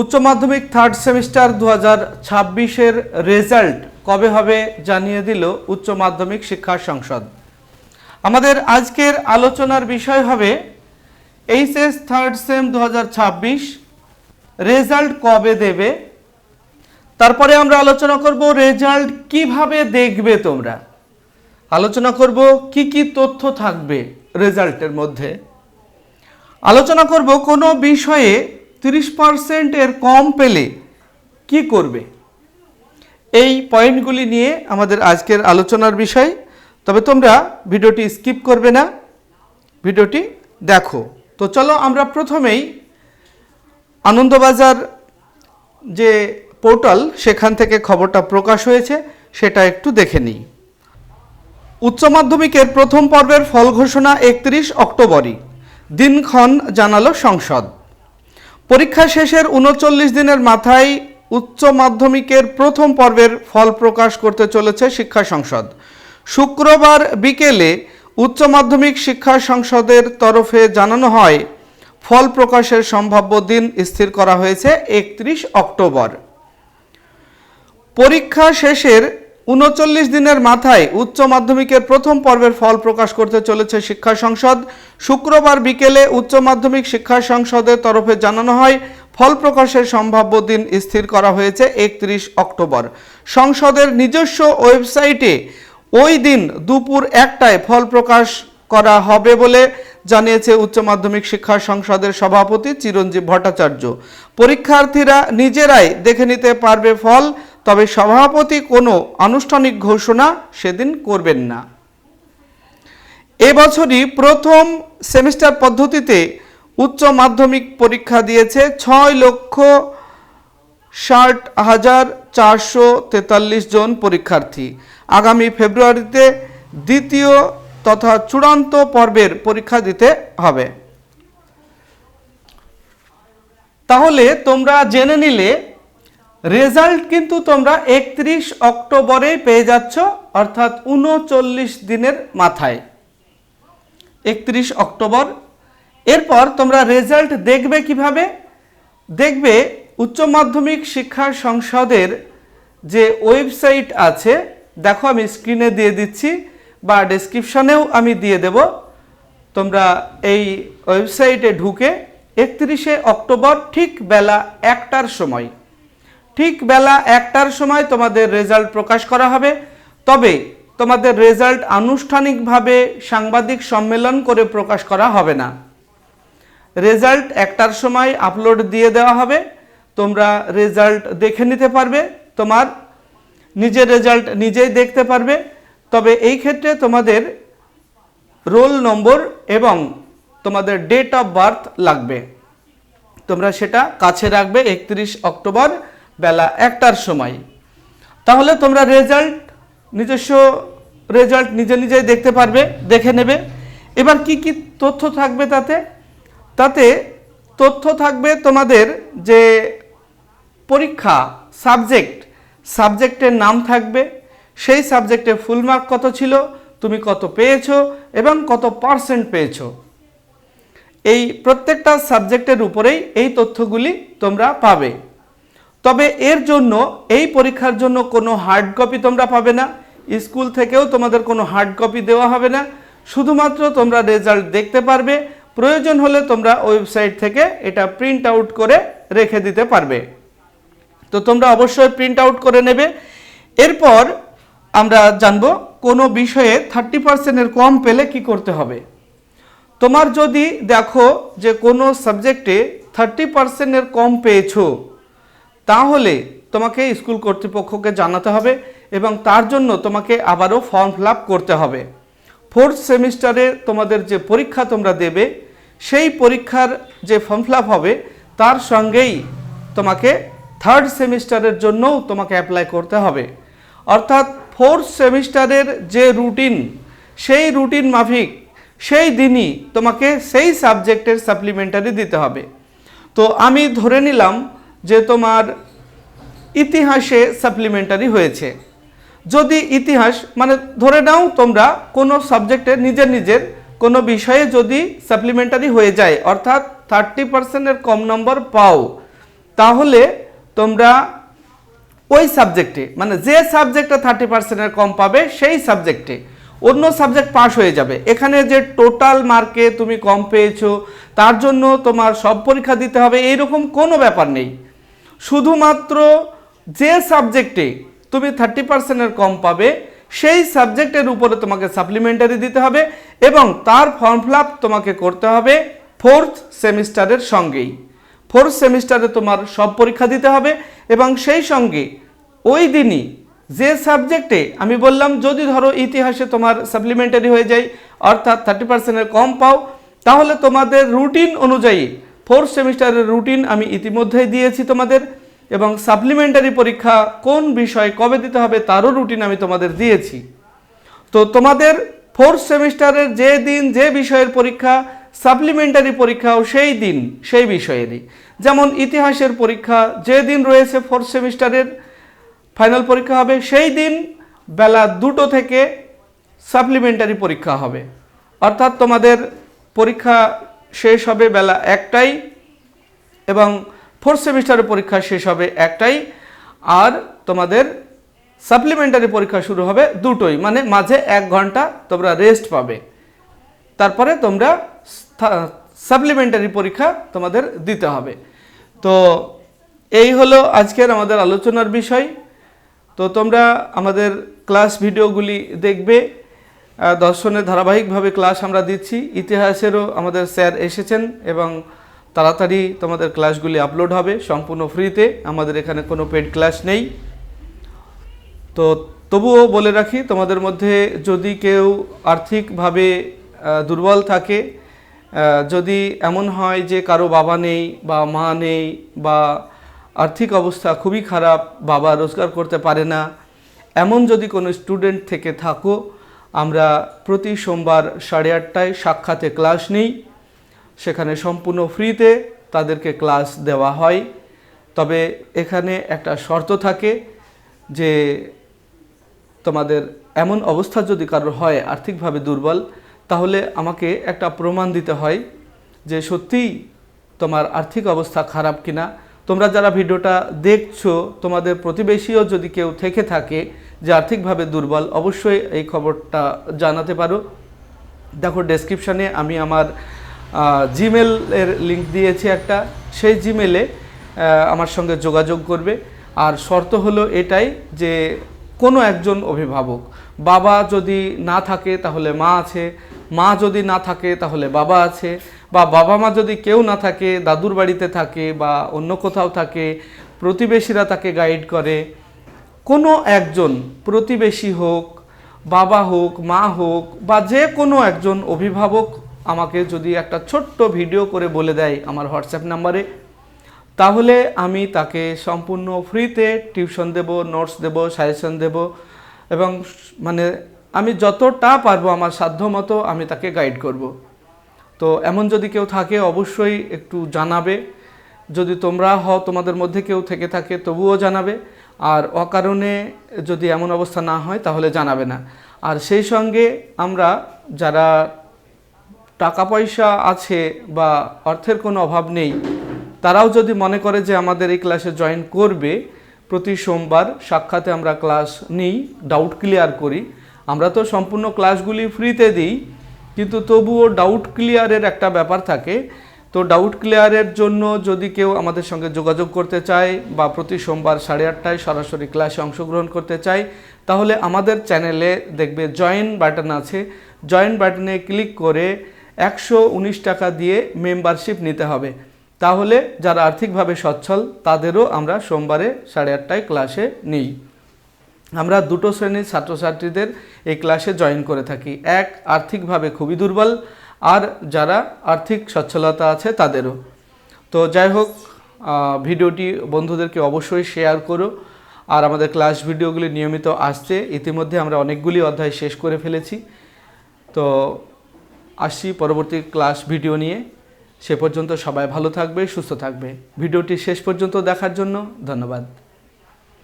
উচ্চ মাধ্যমিক third semester দু হাজার ছাব্বিশের রেজাল্ট কবে হবে জানিয়ে দিল উচ্চ মাধ্যমিক শিক্ষা সংসদ। আমাদের আজকের আলোচনার বিষয় হবে এইচএস থার্ড সেম দু হাজার ছাব্বিশ রেজাল্ট কবে দেবে? তারপরে আমরা আলোচনা করব রেজাল্ট কীভাবে দেখবে তোমরা? আলোচনা করব কি কি তথ্য থাকবে রেজাল্টের মধ্যে। আলোচনা করব কোনো বিষয়ে তিরিশ পার্সেন্টের কম পেলে কি করবে? এই পয়েন্টগুলি নিয়ে আমাদের আজকের আলোচনার বিষয়। তবে তোমরা ভিডিওটি স্কিপ করবে না, ভিডিওটি দেখো। তো চলো আমরা প্রথমেই আনন্দবাজার যে পোর্টাল, সেখান থেকে খবরটা প্রকাশ হয়েছে, সেটা একটু দেখে নিই। উচ্চ মাধ্যমিকের প্রথম পর্বের ফল ঘোষণা একত্রিশ অক্টোবরই। দিনক্ষণ জানালো সংসদ। পরীক্ষা শেষের উনচল্লিশ দিনের মাথায় উচ্চ মাধ্যমিকের প্রথম পর্বের ফল প্রকাশ করতে চলেছে শিক্ষা সংসদ। শুক্রবার বিকেলে উচ্চ মাধ্যমিক শিক্ষা সংসদের তরফে জানানো হয়, ফল প্রকাশের সম্ভাব্য দিন স্থির করা হয়েছে একত্রিশ অক্টোবর। পরীক্ষা শেষের উনচল্লিশ দিনের মাথায় উচ্চ মাধ্যমিকের প্রথম পর্বের ফল প্রকাশ করতে চলেছে শিক্ষা সংসদ। শুক্রবার বিকেলে উচ্চ মাধ্যমিক শিক্ষা সংসদের তরফে জানানো হয়, ফল প্রকাশের সম্ভাব্য দিন স্থির করা হয়েছে একত্রিশ অক্টোবর। সংসদের নিজস্ব ওয়েবসাইটে ওই দিন দুপুর একটায় ফল প্রকাশ করা হবে বলে জানিয়েছে উচ্চ মাধ্যমিক শিক্ষা সংসদের সভাপতি চিরঞ্জীব ভট্টাচার্য। পরীক্ষার্থীরা নিজেরাই দেখে নিতে পারবে ফল তবে সভাপতি কোনো আনুষ্ঠানিক ঘোষণা সেদিন করবেন না। এবছরই প্রথম সেমিস্টার পদ্ধতিতে উচ্চ মাধ্যমিক পরীক্ষা দিয়েছে ছয় লক্ষ ষাট হাজার চারশো তেতাল্লিশ জন পরীক্ষার্থী। আগামী ফেব্রুয়ারিতে দ্বিতীয় তথা চূড়ান্ত পর্বের পরীক্ষা দিতে হবে। তাহলে তোমরা জেনে নিলে রেজাল্ট কিন্তু তোমরা একত্রিশ অক্টোবরে পেয়ে যাচ্ছ, অর্থাৎ উনচল্লিশ দিনের মাথায়। একত্রিশ অক্টোবর। এরপর তোমরা রেজাল্ট দেখবে কীভাবে? দেখবে উচ্চ মাধ্যমিক শিক্ষা সংসদের যে ওয়েবসাইট আছে, দেখো আমি স্ক্রিনে দিয়ে দিচ্ছি বা ডেসক্রিপশনেও আমি দিয়ে দেব। তোমরা এই ওয়েবসাইটে ঢুকে একত্রিশে অক্টোবর ঠিক বেলা একটার সময় ঠিক বেলা একটার সময় তোমাদের রেজাল্ট প্রকাশ করা হবে। তবে তোমাদের রেজাল্ট আনুষ্ঠানিকভাবে সাংবাদিক সম্মেলন করে প্রকাশ করা হবে না। রেজাল্ট একটার সময় আপলোড দিয়ে দেওয়া হবে। তোমরা রেজাল্ট দেখে নিতে পারবে। তোমার নিজের রেজাল্ট নিজেই দেখতে পারবে। তবে এই ক্ষেত্রে তোমাদের রোল নম্বর এবং তোমাদের ডেট অফ বার্থ লাগবে। তোমরা সেটা কাছে রাখবে একত্রিশ অক্টোবর বেলা একটার সময়। তাহলে তোমরা রেজাল্ট নিজস্ব রেজাল্ট নিজে নিজেই দেখতে পারবে, দেখে নেবে। এবার কি কি তথ্য থাকবে তাতে? তাতে তথ্য থাকবে তোমাদের যে পরীক্ষা সাবজেক্ট সাবজেক্টের নাম থাকবে। সেই সাবজেক্টে ফুল মার্ক কত ছিল? তুমি কত পেয়েছ? এবং কত পার্সেন্ট পেয়েছ? এই প্রত্যেকটা সাবজেক্টের উপরেই এই তথ্যগুলি তোমরা পাবে। তবে এর জন্য, এই পরীক্ষার জন্য কোনো হার্ড কপি তোমরা পাবে না। স্কুল থেকেও তোমাদের কোনো হার্ড কপি দেওয়া হবে না। শুধুমাত্র তোমরা রেজাল্ট দেখতে পারবে। প্রয়োজন হলে তোমরা ওয়েবসাইট থেকে এটা প্রিন্ট আউট করে রেখে দিতে পারবে। তো তোমরা অবশ্যই প্রিন্ট আউট করে নেবে। এরপর আমরা জানব কোনো বিষয়ে থার্টি পার্সেন্টের কম পেলে কি করতে হবে। তোমার যদি দেখো যে কোনো সাবজেক্টে থার্টি পার্সেন্টের কম পেয়েছ তাহলে তোমাকে স্কুল কর্তৃপক্ষকে জানাতে হবে এবং তার জন্য তোমাকে আবারও ফর্ম ফিল করতে হবে। ফোর্থ সেমিস্টারে তোমাদের যে পরীক্ষা তোমরা দেবে, সেই পরীক্ষার যে ফর্ম ফিল হবে, তার সঙ্গেই তোমাকে থার্ড সেমিস্টারের জন্যও তোমাকে অ্যাপ্লাই করতে হবে। অর্থাৎ ফোর্থ সেমিস্টারের যে রুটিন সেই রুটিন মাফিক, সেই দিনই তোমাকে সেই সাবজেক্টের সাপ্লিমেন্টারি দিতে হবে। তো আমি ধরে নিলাম যে তোমার ইতিহাসে সাপ্লিমেন্টারি হয়েছে। যদি ইতিহাস মানে ধরে নাও তোমরা কোনো সাবজেক্টে নিজের নিজের কোনো বিষয়ে যদি সাপ্লিমেন্টারি হয়ে যায়, অর্থাৎ থার্টি পার্সেন্টের কম নম্বর পাও, তাহলে তোমরা ওই সাবজেক্টে মানে যে সাবজেক্টে থার্টি পার্সেন্টের কম পাবে, সেই সাবজেক্টে অন্য সাবজেক্ট পাস হয়ে যাবে। এখানে যে টোটাল মার্কে তুমি কম পেয়েছ, তার জন্য তোমার সব পরীক্ষা দিতে হবে, এইরকম কোনো ব্যাপার নেই। শুধুমাত্র যে সাবজেক্টে তুমি থার্টি পার্সেন্টের কম পাবে, সেই সাবজেক্টের উপরে তোমাকে সাপ্লিমেন্টারি দিতে হবে এবং তার ফর্ম ফিল তোমাকে করতে হবে ফোর্থ সেমিস্টারের সঙ্গেই। ফোর্থ সেমিস্টারে তোমার সব পরীক্ষা দিতে হবে এবং সেই সঙ্গে ওই দিনই যে সাবজেক্টে আমি বললাম, যদি ধরো ইতিহাসে তোমার সাপ্লিমেন্টারি হয়ে যায়, অর্থাৎ থার্টি পার্সেন্টের কম পাও, তাহলে তোমাদের রুটিন অনুযায়ী ফোর্থ সেমিস্টারের রুটিন আমি ইতিমধ্যেই দিয়েছি তোমাদের এবং সাপ্লিমেন্টারি পরীক্ষা কোন বিষয়ে কবে দিতে হবে তারও রুটিন আমি তোমাদের দিয়েছি। তো তোমাদের ফোর্থ সেমিস্টারের যে দিন, যে বিষয়ের পরীক্ষা, সাপ্লিমেন্টারি পরীক্ষাও সেই দিন, সেই বিষয়েরই। যেমন ইতিহাসের পরীক্ষা, যে দিন রয়েছে ফোর্থ সেমিস্টারের ফাইনাল পরীক্ষা হবে, সেই দিন বেলা দুটো থেকে সাপ্লিমেন্টারি পরীক্ষা হবে। অর্থাৎ তোমাদের পরীক্ষা শেষ হবে বেলা একটাই এবং ফোর্থ সেমিস্টারের পরীক্ষা শেষ হবে একটাই। আর তোমাদের সাপ্লিমেন্টারি পরীক্ষা শুরু হবে দুটোই মানে মাঝে এক ঘণ্টা তোমরা রেস্ট পাবে। তারপরে তোমরা সাপ্লিমেন্টারি পরীক্ষা তোমাদের দিতে হবে। তো এই হলো আজকের আমাদের আলোচনার বিষয়। তো তোমরা আমাদের ক্লাস ভিডিওগুলি দেখবে। দর্শনের ধারাবাহিকভাবে ক্লাস আমরা দিচ্ছি। ইতিহাসেরও আমাদের স্যার এসেছেন এবং তাড়াতাড়ি তোমাদের ক্লাসগুলি আপলোড হবে সম্পূর্ণ ফ্রিতে। আমাদের এখানে কোনো পেড ক্লাস নেই। তো তবুও বলে রাখি, তোমাদের মধ্যে যদি কেউ আর্থিকভাবে দুর্বল থাকে যদি এমন হয় যে কারও বাবা নেই বা মা নেই বা আর্থিক অবস্থা খুবই খারাপ, বাবা রোজগার করতে পারে না, এমন যদি কোনো স্টুডেন্ট থেকে থাকো আমরা প্রতি সোমবার সাড়ে আটটায় সাক্ষাতে ক্লাস নিই। সেখানে সম্পূর্ণ ফ্রিতে তাদেরকে ক্লাস দেওয়া হয়। তবে এখানে একটা শর্ত থাকে যে তোমাদের এমন অবস্থা যদি কারোর হয়, আর্থিকভাবে দুর্বল, তাহলে আমাকে একটা প্রমাণ দিতে হয় যে সত্যিই তোমার আর্থিক অবস্থা খারাপ কিনা। তোমরা যারা ভিডিওটা দেখছ, তোমাদের প্রতিবেশীও যদি কেউ থেকে থাকে যে আর্থিকভাবে দুর্বল, অবশ্যই এই খবরটা জানাতে পারো। দেখো ডেসক্রিপশানে আমি আমার জিমেল এর লিঙ্ক দিয়েছি একটা। সেই জিমেলে আমার সঙ্গে যোগাযোগ করবে। আর শর্ত হলো এটাই যে, কোনো একজন অভিভাবক, বাবা যদি না থাকে তাহলে মা আছে, মা যদি না থাকে তাহলে বাবা আছে, বা বাবা মা যদি কেউ না থাকে, দাদুর বাড়িতে থাকে বা অন্য কোথাও থাকে, প্রতিবেশীরা তাকে গাইড করে কোনো একজন প্রতিবেশী হোক, বাবা হোক, মা হোক, বা যে কোনো একজন অভিভাবক আমাকে যদি একটা ছোট্ট ভিডিও করে বলে দেয় আমার হোয়াটসঅ্যাপ নাম্বারে, তাহলে আমি তাকে সম্পূর্ণ ফ্রিতে টিউশন দেব, নোটস দেব, সাজেশন দেব এবং মানে আমি যতটা পারব আমার সাধ্য মতো আমি তাকে গাইড করব। তো এমন যদি কেউ থাকে অবশ্যই একটু জানাবে। যদি তোমরা হও তোমাদের মধ্যে কেউ থেকে থাকে তবুও জানাবে। আর অকারণে যদি এমন অবস্থা না হয়, তাহলে জানাবে না। আর সেই সঙ্গে আমরা যারা টাকা পয়সা আছে বা অর্থের কোনো অভাব নেই, তারাও যদি মনে করে যে আমাদের এই ক্লাসে জয়েন করবে, প্রতি সোমবার সাক্ষাতে আমরা ক্লাস নিই ডাউট ক্লিয়ার করি। আমরা তো সম্পূর্ণ ক্লাসগুলি ফ্রিতে দিই, কিন্তু তবুও ডাউট ক্লিয়ারের একটা ব্যাপার থাকে তো ডাউট ক্লিয়ারের জন্য যদি কেউ আমাদের সঙ্গে যোগাযোগ করতে চায় বা প্রতি সোমবার সাড়ে আটটায় সরাসরি ক্লাসে অংশগ্রহণ করতে চায়, তাহলে আমাদের চ্যানেলে দেখবে জয়েন বাটন আছে। জয়েন বাটনে ক্লিক করে একশো উনিশ টাকা দিয়ে মেম্বারশিপ নিতে হবে। তাহলে যারা আর্থিকভাবে সচ্ছল, তাদেরও আমরা সোমবারে সাড়ে আটটায় ক্লাসে নিই। আমরা দুটো শ্রেণির ছাত্রছাত্রীদের এই ক্লাসে জয়েন করে থাকি। এক, আর্থিকভাবে খুবই দুর্বল। আর যারা আর্থিক সচ্ছলতা আছে তাদেরও। তো যাই হোক ভিডিওটি বন্ধুদেরকে অবশ্যই শেয়ার করো। আর আমাদের ক্লাস ভিডিওগুলি নিয়মিত আসছে। ইতিমধ্যে আমরা অনেকগুলি অধ্যায় শেষ করে ফেলেছি। তো আসছি পরবর্তী ক্লাস ভিডিও নিয়ে। সে পর্যন্ত সবাই ভালো থাকবে, সুস্থ থাকবে। ভিডিওটি শেষ পর্যন্ত দেখার জন্য ধন্যবাদ।